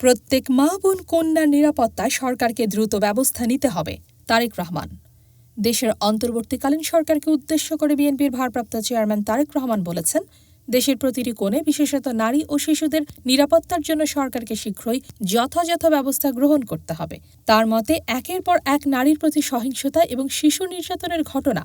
প্রত্যেক মা বোন কন্যার নিরাপত্তায় সরকারকে দ্রুত ব্যবস্থা নিতে হবে, তারেক রহমান। দেশের অন্তর্বর্তীকালীন সরকারকে উদ্দেশ্য করে বিএনপির ভারপ্রাপ্ত চেয়ারম্যান তারেক রহমান বলেছেন, দেশের প্রতিটি কোণে বিশেষত নারী ও শিশুদের নিরাপত্তার জন্য সরকারকে শীঘ্রই যথাযথ ব্যবস্থা গ্রহণ করতে হবে। তার মতে, একের পর এক নারীর প্রতি সহিংসতা এবং শিশু নির্যাতনের ঘটনা,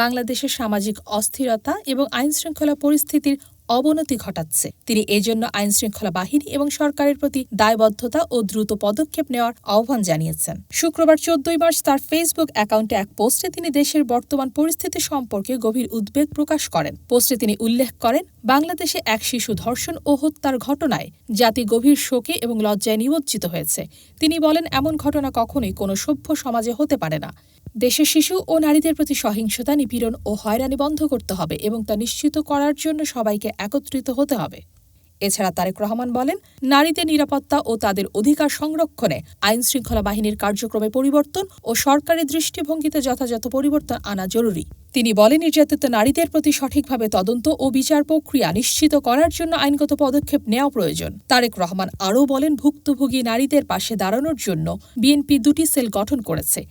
বাংলাদেশের সামাজিক অস্থিরতা এবং আইনশৃঙ্খলা পরিস্থিতির অবনতি ঘটাচ্ছে। তিনি এজন্য আইনশৃঙ্খলা বাহিনী এবং সরকারের প্রতি দায়বদ্ধতা ও দ্রুত পদক্ষেপ নেওয়ার আহ্বান জানিয়েছেন। শুক্রবার চোদ্দই মার্চ তার ফেসবুক অ্যাকাউন্টে এক পোস্টে তিনি দেশের বর্তমান পরিস্থিতি সম্পর্কে গভীর উদ্বেগ প্রকাশ করেন। পোস্টে তিনি উল্লেখ করেন, বাংলাদেশে এক শিশু ধর্ষণ ও হত্যার ঘটনায় জাতি গভীর শোকে এবং লজ্জায় নিমজ্জিত হয়েছে। তিনি বলেন, এমন ঘটনা কখনোই কোনো সভ্য সমাজে হতে পারে না। দেশের শিশু ও নারীদের প্রতি সহিংসতা, নিপীড়ন ও হয়রানি বন্ধ করতে হবে এবং তা নিশ্চিত করার জন্য সবাইকে একত্রিত হতে হবে। এছাড়া তারেক রহমান বলেন, নারীদের নিরাপত্তা ও তাদের অধিকার সংরক্ষণে আইন শৃঙ্খলা বাহিনীর কার্যক্রমে পরিবর্তন ও সরকারের দৃষ্টিভঙ্গিতে যথাযথ পরিবর্তন আনা জরুরি। তিনি বলেন, নির্যাতিত নারীদের প্রতি সঠিকভাবে তদন্ত ও বিচার প্রক্রিয়া নিশ্চিত করার জন্য আইনগত পদক্ষেপ নেওয়া প্রয়োজন। তারেক রহমান আরও বলেন, ভুক্তভোগী নারীদের পাশে দাঁড়ানোর জন্য বিএনপি দুটি সেল গঠন করেছে।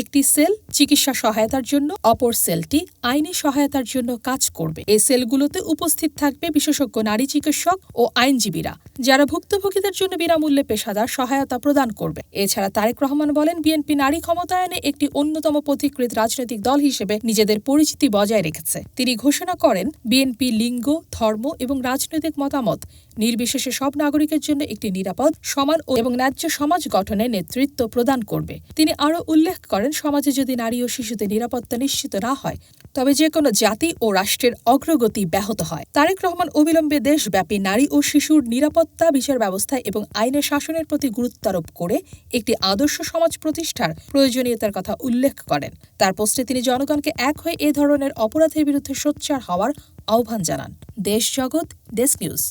একটি সেল চিকিৎসা সহায়তার জন্য, অপর সেলটি আইনি সহায়তার জন্য কাজ করবে। এই সেলগুলোতে উপস্থিত থাকবে বিশেষজ্ঞ, নারী চিকিৎসক ও আইনজীবীরা, যারা ভুক্তভোগীদের জন্য বিনামূল্যে পেশাদার সহায়তা প্রদান করবে। এছাড়া তারেক রহমান বলেন, বিএনপি নারী ক্ষমতায়নে একটি অন্যতম পথিকৃত রাজনৈতিক দল হিসেবে নিজেদের পরিচিতি বজায় রেখেছে। তিনি ঘোষণা করেন, বিএনপি লিঙ্গ, ধর্ম এবং রাজনৈতিক মতামত নির্বিশেষে সব নাগরিকের জন্য একটি নিরাপদ, সমান এবং ন্যায্য সমাজ গঠনে নেতৃত্ব প্রদান করবে। তিনি আরও উল্লেখ করেন, সমাজে যদি নারী ও শিশুদের নিরাপত্তা নিশ্চিত না হয়, তবে যে কোনো জাতি ও রাষ্ট্রের অগ্রগতি ব্যাহত হয়। তারেক রহমান অবিলম্বে দেশব্যাপী নারী ও শিশুর নিরাপত্তা বিচার ব্যবস্থা এবং আইনের শাসনের প্রতি গুরুত্বারোপ করে একটি আদর্শ সমাজ প্রতিষ্ঠার প্রয়োজনীয়তার কথা উল্লেখ করেন। তার পোস্টে তিনি জনগণকে এক হয়ে এ ধরনের অপরাধের বিরুদ্ধে সোচ্চার হওয়ার আহ্বান জানান। দেশ জগৎ, ডেস্ক নিউজ।